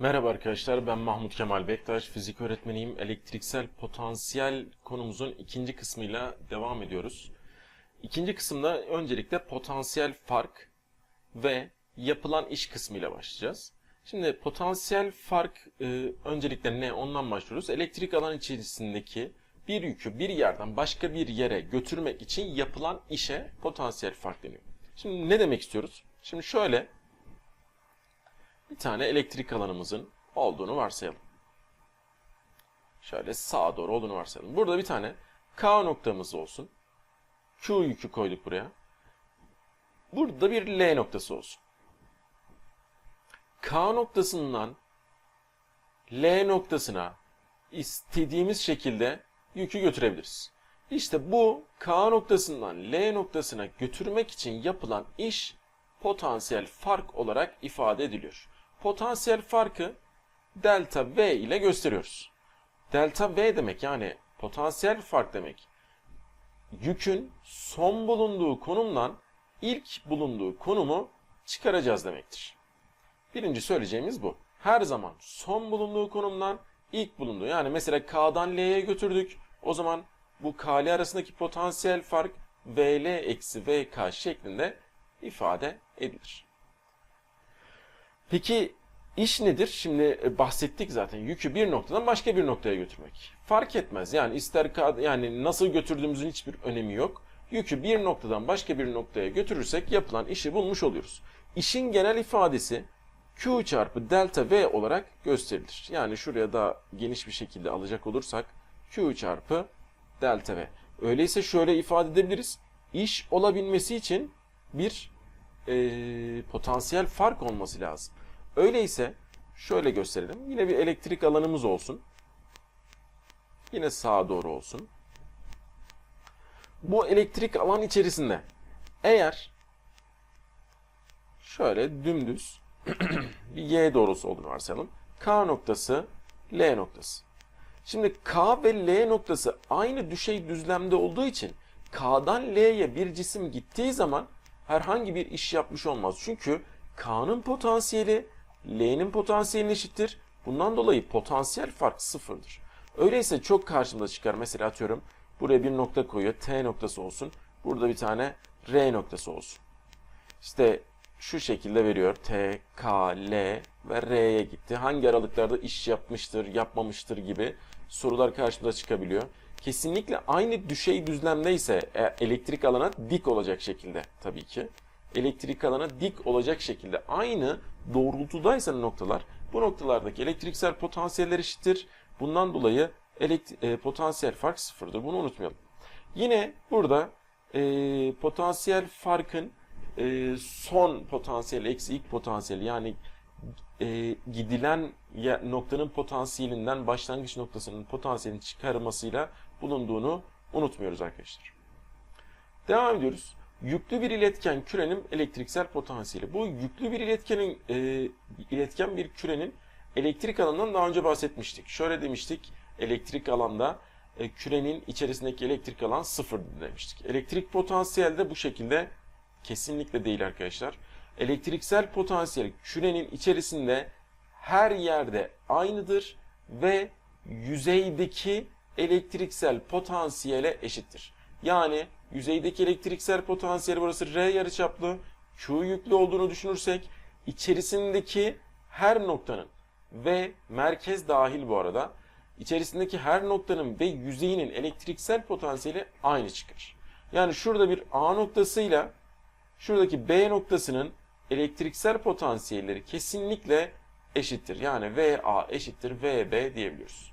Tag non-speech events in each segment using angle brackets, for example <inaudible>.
Merhaba arkadaşlar, ben Mahmut Kemal Bektaş, fizik öğretmeniyim. Elektriksel potansiyel konumuzun ikinci kısmıyla devam ediyoruz. İkinci kısımda öncelikle potansiyel fark ve yapılan iş kısmıyla başlayacağız. Şimdi potansiyel fark e, öncelikle ne ondan başlıyoruz. Elektrik alan içerisindeki bir yükü bir yerden başka bir yere götürmek için yapılan işe potansiyel fark deniyor. Şimdi ne demek istiyoruz? Şimdi şöyle bir tane elektrik alanımızın olduğunu varsayalım. Şöyle sağa doğru olduğunu varsayalım. Burada bir tane K noktamız olsun. Q yükü koyduk buraya. Burada bir L noktası olsun. K noktasından L noktasına istediğimiz şekilde yükü götürebiliriz. İşte bu K noktasından L noktasına götürmek için yapılan iş potansiyel fark olarak ifade ediliyor. Potansiyel farkı delta V ile gösteriyoruz. Delta V demek yani potansiyel fark demek. Yükün son bulunduğu konumdan ilk bulunduğu konumu çıkaracağız demektir. Birinci söyleyeceğimiz bu. Her zaman son bulunduğu konumdan ilk bulunduğu yani mesela K'dan L'ye götürdük. O zaman bu KL arasındaki potansiyel fark VL eksi VK şeklinde ifade edilir. Peki iş nedir? Şimdi e, bahsettik zaten. Yükü bir noktadan başka bir noktaya götürmek. Fark etmez. Yani ister yani nasıl götürdüğümüzün hiçbir önemi yok. Yükü bir noktadan başka bir noktaya götürürsek yapılan işi bulmuş oluyoruz. İşin genel ifadesi Q çarpı delta V olarak gösterilir. Yani şuraya daha geniş bir şekilde alacak olursak Q çarpı delta V. Öyleyse şöyle ifade edebiliriz. İş olabilmesi için bir e, potansiyel fark olması lazım. Öyleyse şöyle gösterelim. Yine bir elektrik alanımız olsun. Yine sağa doğru olsun. Bu elektrik alan içerisinde eğer şöyle dümdüz <clears throat> bir y doğrusu olduğunu varsayalım. K noktası, L noktası. Şimdi K ve L noktası aynı düşey düzlemde olduğu için K'dan L'ye bir cisim gittiği zaman herhangi bir iş yapmış olmaz. Çünkü K'nın potansiyeli L'nin potansiyeline eşittir. Bundan dolayı potansiyel fark sıfırdır. Öyleyse çok karşımıza çıkar. Mesela atıyorum buraya bir nokta koyuyor. T noktası olsun. Burada bir tane R noktası olsun. İşte şu şekilde veriyor. T, K, L ve R'ye gitti. Hangi aralıklarda iş yapmıştır, yapmamıştır gibi sorular karşımıza çıkabiliyor. Kesinlikle aynı düşey düzlemdeyse e, elektrik alana dik olacak şekilde tabii ki. Elektrik alana dik olacak şekilde aynı doğrultudaysa noktalar bu noktalardaki elektriksel potansiyeller eşittir. Bundan dolayı e, potansiyel fark sıfırdır. Bunu unutmayalım. Yine burada e, potansiyel farkın e, son potansiyel eksi ilk potansiyel yani e, gidilen noktanın potansiyelinden başlangıç noktasının potansiyelini çıkarmasıyla bulunduğunu unutmuyoruz arkadaşlar. Devam ediyoruz. Yüklü bir iletken kürenin elektriksel potansiyeli. Bu yüklü bir iletkenin e, iletken bir kürenin elektrik alanından daha önce bahsetmiştik. Şöyle demiştik. Elektrik alanda e, kürenin içerisindeki elektrik alan sıfır demiştik. Elektrik potansiyel de bu şekilde kesinlikle değil arkadaşlar. Elektriksel potansiyel kürenin içerisinde her yerde aynıdır ve yüzeydeki elektriksel potansiyele eşittir. Yani yüzeydeki elektriksel potansiyel burası R yarıçaplı, Q yüklü olduğunu düşünürsek içerisindeki her noktanın ve merkez dahil bu arada içerisindeki her noktanın ve yüzeyinin elektriksel potansiyeli aynı çıkar. Yani şurada bir A noktasıyla şuradaki B noktasının elektriksel potansiyelleri kesinlikle eşittir. Yani VA eşittir VB diyebiliyoruz.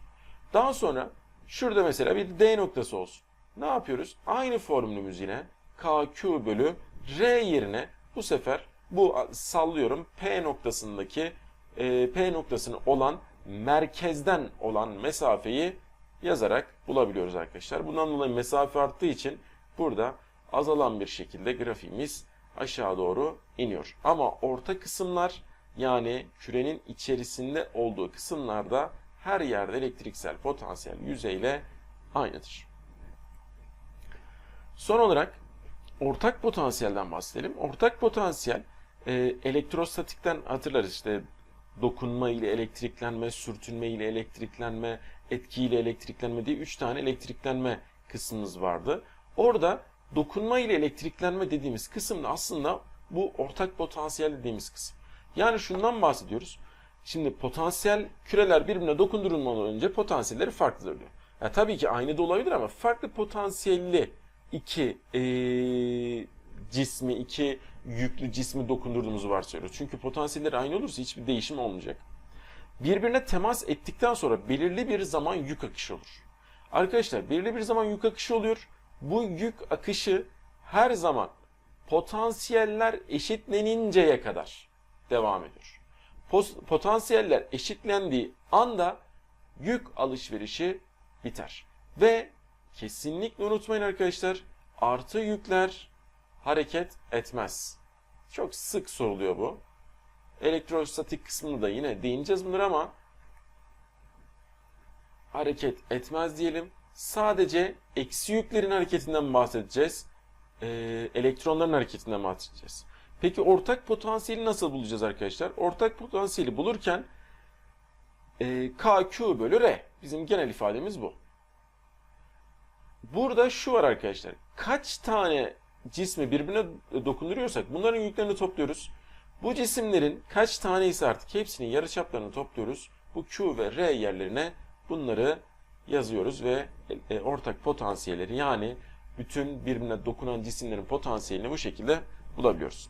Daha sonra şurada mesela bir D noktası olsun. Ne yapıyoruz? Aynı formülümüz yine KQ bölü R yerine bu sefer bu sallıyorum P noktasındaki e, P noktasını olan merkezden olan mesafeyi yazarak bulabiliyoruz arkadaşlar. Bundan dolayı mesafe arttığı için burada azalan bir şekilde grafiğimiz aşağı doğru iniyor. Ama orta kısımlar yani kürenin içerisinde olduğu kısımlarda her yerde elektriksel potansiyel yüzeyle aynıdır. Son olarak ortak potansiyelden bahsedelim. Ortak potansiyel e, elektrostatikten hatırlarız işte dokunma ile elektriklenme, sürtünme ile elektriklenme, etki ile elektriklenme diye 3 tane elektriklenme kısmımız vardı. Orada dokunma ile elektriklenme dediğimiz kısım da aslında bu ortak potansiyel dediğimiz kısım. Yani şundan bahsediyoruz. Şimdi potansiyel küreler birbirine dokundurulmadan önce potansiyelleri farklıdır diyor. Ya tabii ki aynı da olabilir ama farklı potansiyelli iki eee, cismi, iki yüklü cismi dokundurduğumuzu varsayıyoruz. Çünkü potansiyelleri aynı olursa hiçbir değişim olmayacak. Birbirine temas ettikten sonra belirli bir zaman yük akışı olur. Arkadaşlar belirli bir zaman yük akışı oluyor. Bu yük akışı her zaman potansiyeller eşitleninceye kadar devam ediyor. Potansiyeller eşitlendiği anda yük alışverişi biter. Ve kesinlikle unutmayın arkadaşlar artı yükler hareket etmez. Çok sık soruluyor bu. Elektrostatik kısmını da yine değineceğiz bunlara ama hareket etmez diyelim. Sadece eksi yüklerin hareketinden bahsedeceğiz. Ee, elektronların hareketinden bahsedeceğiz. Peki ortak potansiyeli nasıl bulacağız arkadaşlar? Ortak potansiyeli bulurken e, KQ bölü R. Bizim genel ifademiz bu. Burada şu var arkadaşlar. Kaç tane cismi birbirine dokunduruyorsak bunların yüklerini topluyoruz. Bu cisimlerin kaç tane ise artık hepsinin yarıçaplarını topluyoruz. Bu Q ve R yerlerine bunları yazıyoruz ve e, ortak potansiyelleri yani bütün birbirine dokunan cisimlerin potansiyelini bu şekilde bulabiliyoruz.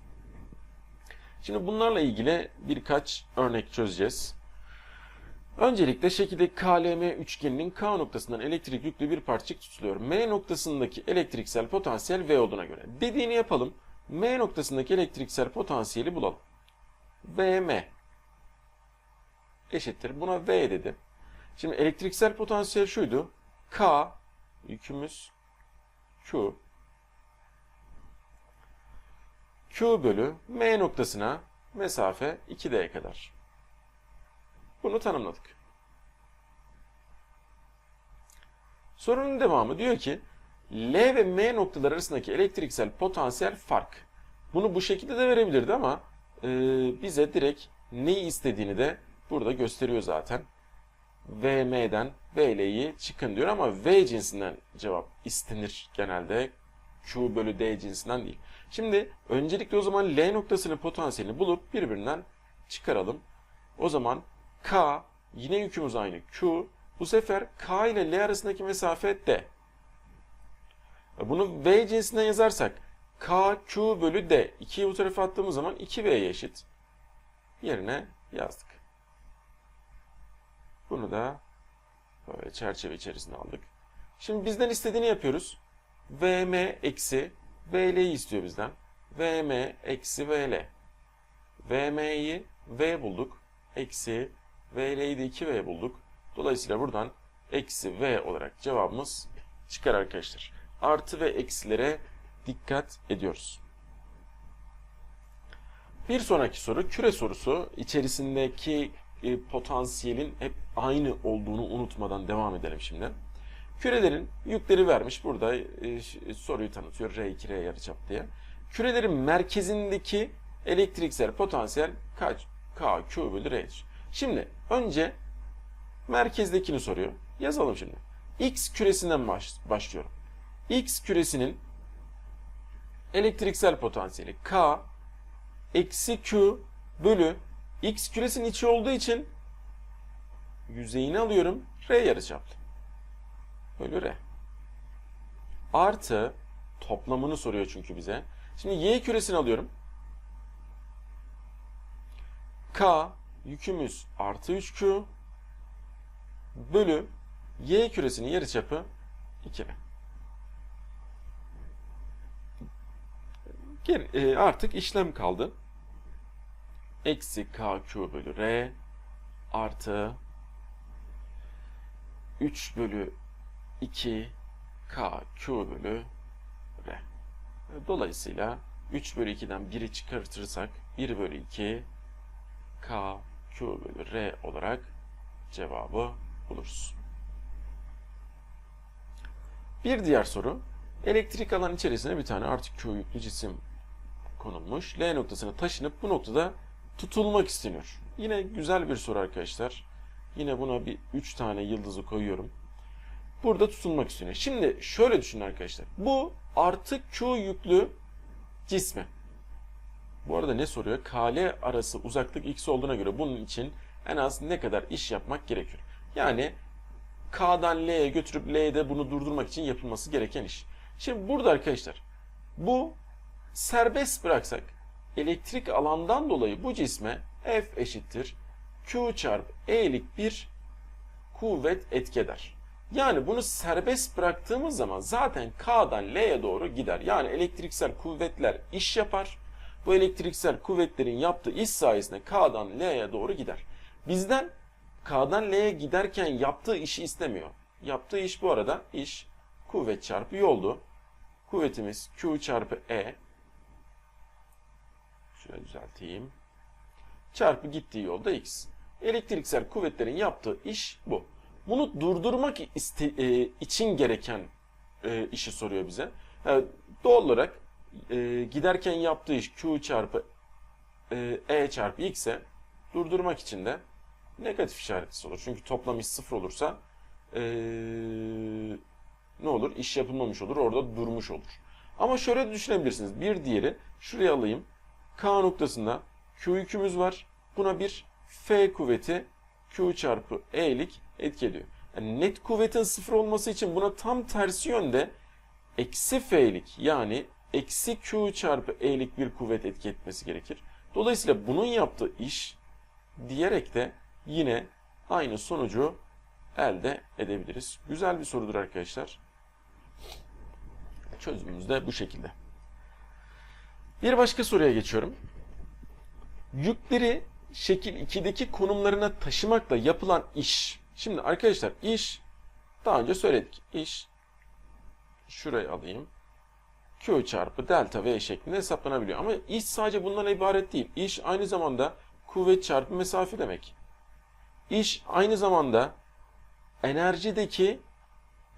Şimdi bunlarla ilgili birkaç örnek çözeceğiz. Öncelikle şekildeki KLM üçgeninin K noktasından elektrik yüklü bir parçacık tutuluyor. M noktasındaki elektriksel potansiyel V olduğuna göre. Dediğini yapalım. M noktasındaki elektriksel potansiyeli bulalım. VM eşittir. Buna V dedi. Şimdi elektriksel potansiyel şuydu. K yükümüz Q Q bölü M noktasına mesafe 2D'ye kadar. Bunu tanımladık. Sorunun devamı diyor ki L ve M noktaları arasındaki elektriksel potansiyel fark. Bunu bu şekilde de verebilirdi ama e, bize direkt neyi istediğini de burada gösteriyor zaten. VM'den VL'yi çıkın diyor ama V cinsinden cevap istenir genelde. Q bölü D cinsinden değil. Şimdi öncelikle o zaman L noktasının potansiyelini bulup birbirinden çıkaralım. O zaman K yine yükümüz aynı Q. Bu sefer K ile L arasındaki mesafe D. Bunu V cinsinden yazarsak K Q bölü D. 2'yi bu tarafa attığımız zaman 2V'ye eşit. Yerine yazdık. Bunu da böyle çerçeve içerisine aldık. Şimdi bizden istediğini yapıyoruz. VM eksi VL'yi istiyor bizden. VM eksi VL. VM'yi V bulduk. Eksi VL'yi de 2V bulduk. Dolayısıyla buradan eksi V olarak cevabımız çıkar arkadaşlar. Artı ve eksilere dikkat ediyoruz. Bir sonraki soru küre sorusu. İçerisindeki e, potansiyelin hep aynı olduğunu unutmadan devam edelim şimdi. Kürelerin yükleri vermiş. Burada e, soruyu tanıtıyor. R2, R yarıçap diye. Kürelerin merkezindeki elektriksel potansiyel kaç? K, Q bölü R'dir. Şimdi önce merkezdekini soruyor. Yazalım şimdi. X küresinden baş, başlıyorum. X küresinin elektriksel potansiyeli K eksi Q bölü X küresinin içi olduğu için yüzeyini alıyorum. R yarıçaplı. Bölü R. Artı toplamını soruyor çünkü bize. Şimdi Y küresini alıyorum. K yükümüz artı 3Q bölü Y küresinin yarıçapı 2R. Gel, e, artık işlem kaldı. Eksi KQ bölü R artı 3 bölü 2 KQ bölü R. Dolayısıyla 3 bölü 2'den 1'i çıkartırsak 1 bölü 2 K Q bölü R olarak cevabı buluruz. Bir diğer soru. Elektrik alan içerisine bir tane artı Q yüklü cisim konulmuş. L noktasına taşınıp bu noktada tutulmak isteniyor. Yine güzel bir soru arkadaşlar. Yine buna bir 3 tane yıldızı koyuyorum. Burada tutulmak isteniyor. Şimdi şöyle düşünün arkadaşlar. Bu artı Q yüklü cismi. Bu arada ne soruyor? KL arası uzaklık x olduğuna göre bunun için en az ne kadar iş yapmak gerekiyor? Yani K'dan L'ye götürüp L'de bunu durdurmak için yapılması gereken iş. Şimdi burada arkadaşlar bu serbest bıraksak elektrik alandan dolayı bu cisme F eşittir Q çarpı E'lik bir kuvvet etki eder. Yani bunu serbest bıraktığımız zaman zaten K'dan L'ye doğru gider. Yani elektriksel kuvvetler iş yapar. Bu elektriksel kuvvetlerin yaptığı iş sayesinde K'dan L'ye doğru gider. Bizden K'dan L'ye giderken yaptığı işi istemiyor. Yaptığı iş bu arada iş kuvvet çarpı yoldu. Kuvvetimiz Q çarpı E. Şöyle düzelteyim. Çarpı gittiği yolda X. Elektriksel kuvvetlerin yaptığı iş bu. Bunu durdurmak iste- e, için gereken e, işi soruyor bize. Yani doğal olarak e, giderken yaptığı iş Q çarpı e, E çarpı X'e durdurmak için de negatif işaretlisi olur. Çünkü toplam iş sıfır olursa e, ne olur? İş yapılmamış olur. Orada durmuş olur. Ama şöyle düşünebilirsiniz. Bir diğeri şuraya alayım. K noktasında Q yükümüz var. Buna bir F kuvveti Q çarpı E'lik etki ediyor. Yani net kuvvetin sıfır olması için buna tam tersi yönde eksi F'lik yani eksi Q çarpı E'lik bir kuvvet etki etmesi gerekir. Dolayısıyla bunun yaptığı iş diyerek de yine aynı sonucu elde edebiliriz. Güzel bir sorudur arkadaşlar. Çözümümüz de bu şekilde. Bir başka soruya geçiyorum. Yükleri şekil 2'deki konumlarına taşımakla yapılan iş. Şimdi arkadaşlar iş daha önce söyledik. İş şurayı alayım. Q çarpı delta V şeklinde hesaplanabiliyor. Ama iş sadece bundan ibaret değil. İş aynı zamanda kuvvet çarpı mesafe demek. İş aynı zamanda enerjideki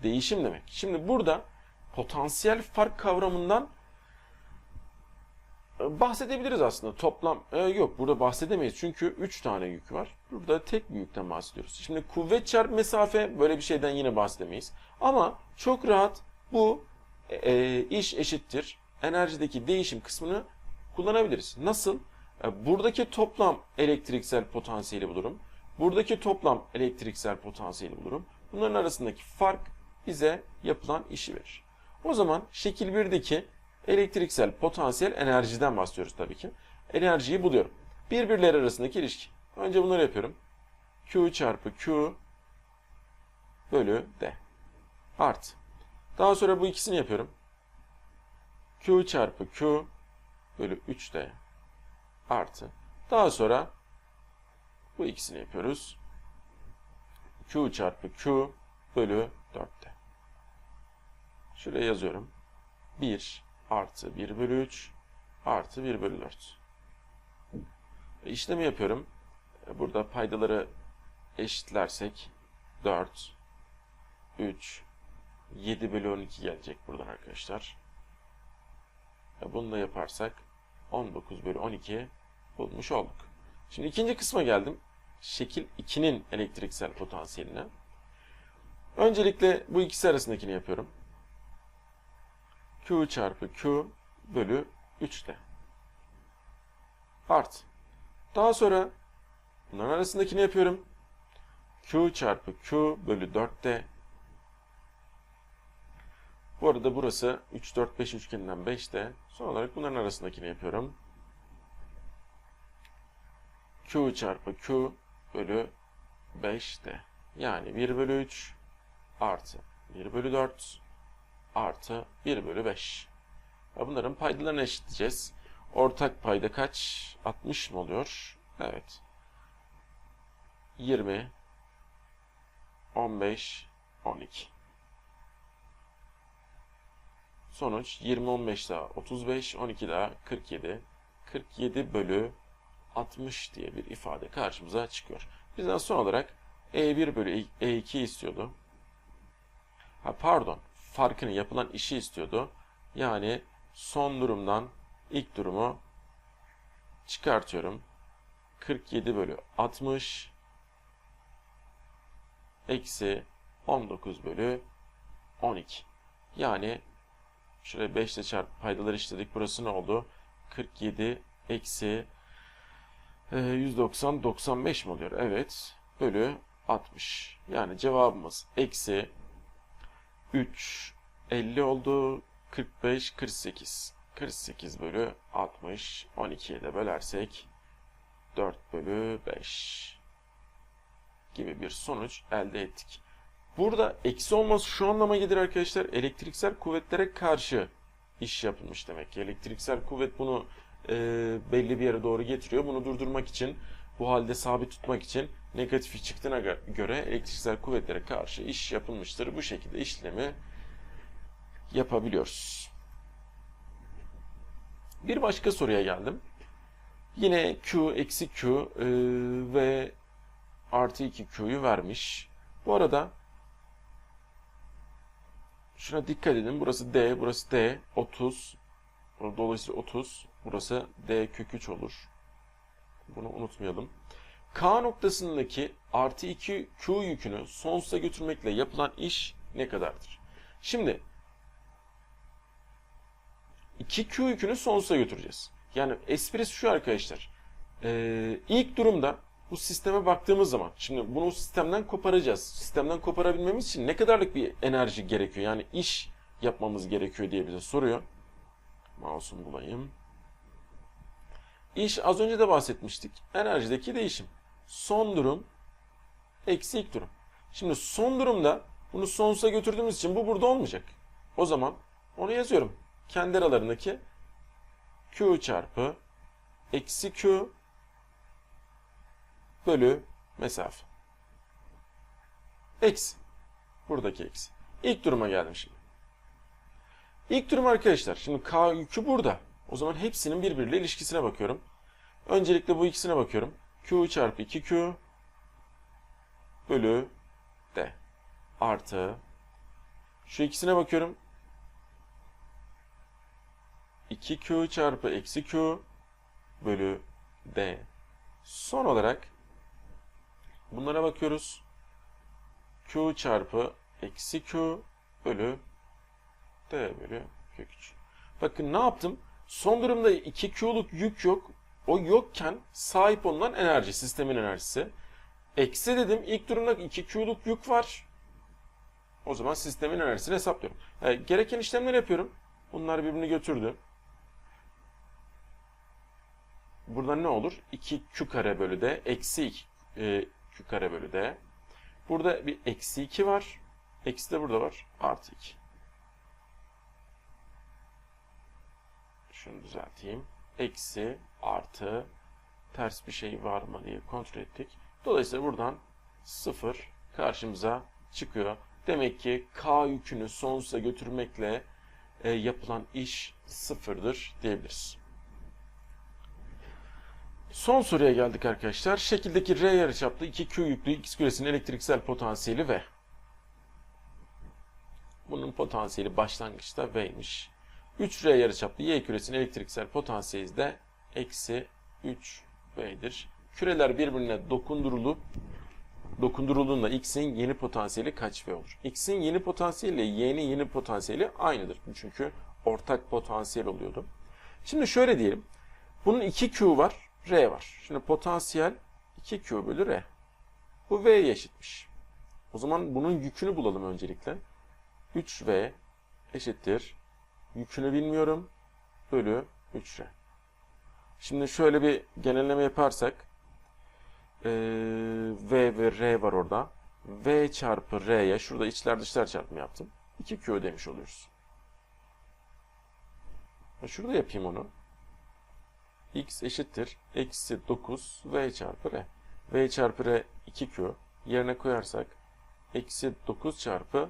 değişim demek. Şimdi burada potansiyel fark kavramından e, bahsedebiliriz aslında. Toplam e, yok burada bahsedemeyiz çünkü 3 tane yük var. Burada tek bir yükten bahsediyoruz. Şimdi kuvvet çarpı mesafe böyle bir şeyden yine bahsedemeyiz. Ama çok rahat bu e, iş eşittir enerjideki değişim kısmını kullanabiliriz. Nasıl? E, buradaki toplam elektriksel potansiyeli bulurum. Buradaki toplam elektriksel potansiyeli bulurum. Bunların arasındaki fark bize yapılan işi verir. O zaman şekil 1'deki elektriksel potansiyel enerjiden bahsediyoruz tabii ki. Enerjiyi buluyorum. Birbirleri arasındaki ilişki. Önce bunları yapıyorum. Q çarpı Q bölü D. Artı. Daha sonra bu ikisini yapıyorum. Q çarpı Q bölü 3D artı. Daha sonra bu ikisini yapıyoruz. Q çarpı Q bölü 4D. Şuraya yazıyorum. 1 artı 1 bölü 3 artı 1 bölü 4. E, işlemi yapıyorum. E, Burada paydaları eşitlersek 4, 3, 7 bölü 12 gelecek buradan arkadaşlar. Bunu da yaparsak 19 bölü 12 bulmuş olduk. Şimdi ikinci kısma geldim. Şekil 2'nin elektriksel potansiyeline. Öncelikle bu ikisi arasındakini yapıyorum. Q çarpı Q bölü 3'te. Art. Daha sonra bunların arasındakini yapıyorum. Q çarpı Q bölü 4'te. Bu arada burası 3, 4, 5 üçgeninden 5'te. Son olarak bunların arasındakini yapıyorum. Q çarpı Q bölü 5'te. Yani 1 bölü 3 artı 1 bölü 4 artı 1 bölü 5. Ve bunların paydalarını eşitleyeceğiz. Ortak payda kaç? 60 mı oluyor? Evet. 20 15 12 Sonuç 20 15 daha 35 12 daha 47 47 bölü 60 diye bir ifade karşımıza çıkıyor. Bizden son olarak E1 bölü E2 istiyordu. Ha pardon, farkını yapılan işi istiyordu. Yani son durumdan ilk durumu çıkartıyorum. 47 bölü 60 eksi 19 bölü 12. Yani şöyle 5 ile çarp paydaları işledik. Burası ne oldu? 47 eksi e, 190 95 mi oluyor? Evet. Bölü 60. Yani cevabımız eksi 3 50 oldu. 45 48. 48 bölü 60. 12'ye de bölersek 4 bölü 5 gibi bir sonuç elde ettik. Burada eksi olması şu anlama gelir arkadaşlar. Elektriksel kuvvetlere karşı iş yapılmış demek ki. Elektriksel kuvvet bunu e, belli bir yere doğru getiriyor. Bunu durdurmak için, bu halde sabit tutmak için negatifi çıktığına göre elektriksel kuvvetlere karşı iş yapılmıştır. Bu şekilde işlemi yapabiliyoruz. Bir başka soruya geldim. Yine Q eksi Q e, ve artı 2Q'yu vermiş. Bu arada şuna dikkat edin. Burası D, burası D. 30. Dolayısıyla 30. Burası D kök 3 olur. Bunu unutmayalım. K noktasındaki artı 2 Q yükünü sonsuza götürmekle yapılan iş ne kadardır? Şimdi 2Q yükünü sonsuza götüreceğiz. Yani esprisi şu arkadaşlar. Ee, ilk durumda bu sisteme baktığımız zaman, şimdi bunu sistemden koparacağız. Sistemden koparabilmemiz için ne kadarlık bir enerji gerekiyor? Yani iş yapmamız gerekiyor diye bize soruyor. Mouse'umu bulayım. İş az önce de bahsetmiştik. Enerjideki değişim. Son durum eksi ilk durum. Şimdi son durumda bunu sonsuza götürdüğümüz için bu burada olmayacak. O zaman onu yazıyorum. Kendi aralarındaki Q çarpı eksi Q bölü mesafe. Eksi. Buradaki eksi. İlk duruma geldim şimdi. İlk durum arkadaşlar. Şimdi K yükü burada. O zaman hepsinin birbiriyle ilişkisine bakıyorum. Öncelikle bu ikisine bakıyorum. Q çarpı 2Q bölü D artı şu ikisine bakıyorum. 2Q çarpı eksi Q bölü D. Son olarak bunlara bakıyoruz. Q çarpı eksi Q bölü D bölü kök 3. Bakın ne yaptım? Son durumda 2Q'luk yük yok. O yokken sahip olunan enerji, sistemin enerjisi. Eksi dedim ilk durumda 2Q'luk yük var. O zaman sistemin enerjisini hesaplıyorum. Yani gereken işlemleri yapıyorum. Bunlar birbirini götürdü. Buradan ne olur? 2Q kare bölü D eksi 2 e, Q kare bölü D. Burada bir eksi 2 var. Eksi de burada var. Artı 2. Şunu düzelteyim. Eksi, artı, ters bir şey var mı diye kontrol ettik. Dolayısıyla buradan 0 karşımıza çıkıyor. Demek ki K yükünü sonsuza götürmekle e, yapılan iş sıfırdır diyebiliriz. Son soruya geldik arkadaşlar. Şekildeki R yarıçaplı 2Q yüklü X küresinin elektriksel potansiyeli V. Bunun potansiyeli başlangıçta V'ymiş. 3R yarıçaplı Y küresinin elektriksel potansiyeli de eksi 3V'dir. Küreler birbirine dokundurulup dokundurulduğunda X'in yeni potansiyeli kaç V olur? X'in yeni potansiyeli ile Y'nin yeni potansiyeli aynıdır. Çünkü ortak potansiyel oluyordu. Şimdi şöyle diyelim. Bunun 2Q var, R var. Şimdi potansiyel 2Q bölü R. Bu V'ye eşitmiş. O zaman bunun yükünü bulalım öncelikle. 3V eşittir. Yükünü bilmiyorum. Bölü 3R. Şimdi şöyle bir genelleme yaparsak. V ve R var orada. V çarpı R'ye şurada içler dışlar çarpımı yaptım. 2Q demiş oluyoruz. Şurada yapayım onu. X eşittir. Eksi 9 V çarpı R. V çarpı R 2Q. Yerine koyarsak eksi 9 çarpı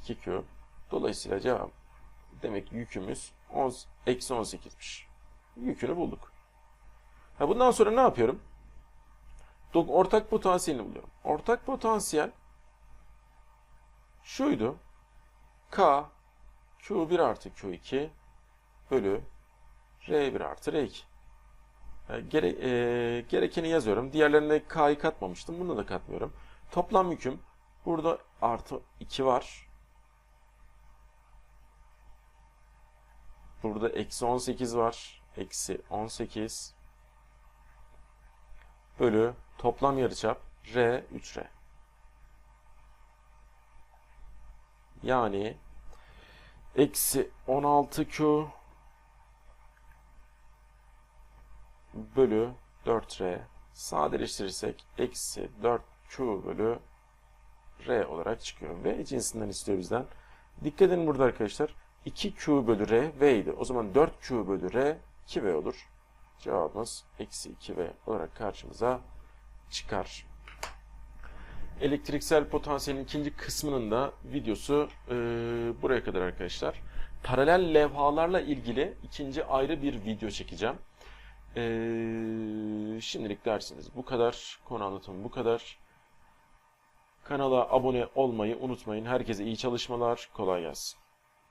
2Q. Dolayısıyla cevap demek yükümüz 10, eksi 18'miş. Yükünü bulduk. Ha bundan sonra ne yapıyorum? Ortak potansiyelini buluyorum. Ortak potansiyel şuydu. K Q1 artı Q2 bölü R1 artı R2. E, gere, e, gerekeni yazıyorum. Diğerlerine K'yı katmamıştım. Bunu da katmıyorum. Toplam yüküm burada artı 2 var. Burada eksi 18 var. Eksi 18 bölü toplam yarıçap R 3R. Yani eksi 16Q bölü 4R sadeleştirirsek eksi 4Q bölü R olarak çıkıyor. V cinsinden istiyor bizden. Dikkat edin burada arkadaşlar. 2Q bölü R V idi. O zaman 4Q bölü R 2V olur. Cevabımız eksi 2V olarak karşımıza çıkar. Elektriksel potansiyelin ikinci kısmının da videosu e, buraya kadar arkadaşlar. Paralel levhalarla ilgili ikinci ayrı bir video çekeceğim. E, şimdilik dersiniz bu kadar. Konu anlatımı bu kadar. Kanala abone olmayı unutmayın. Herkese iyi çalışmalar. Kolay gelsin.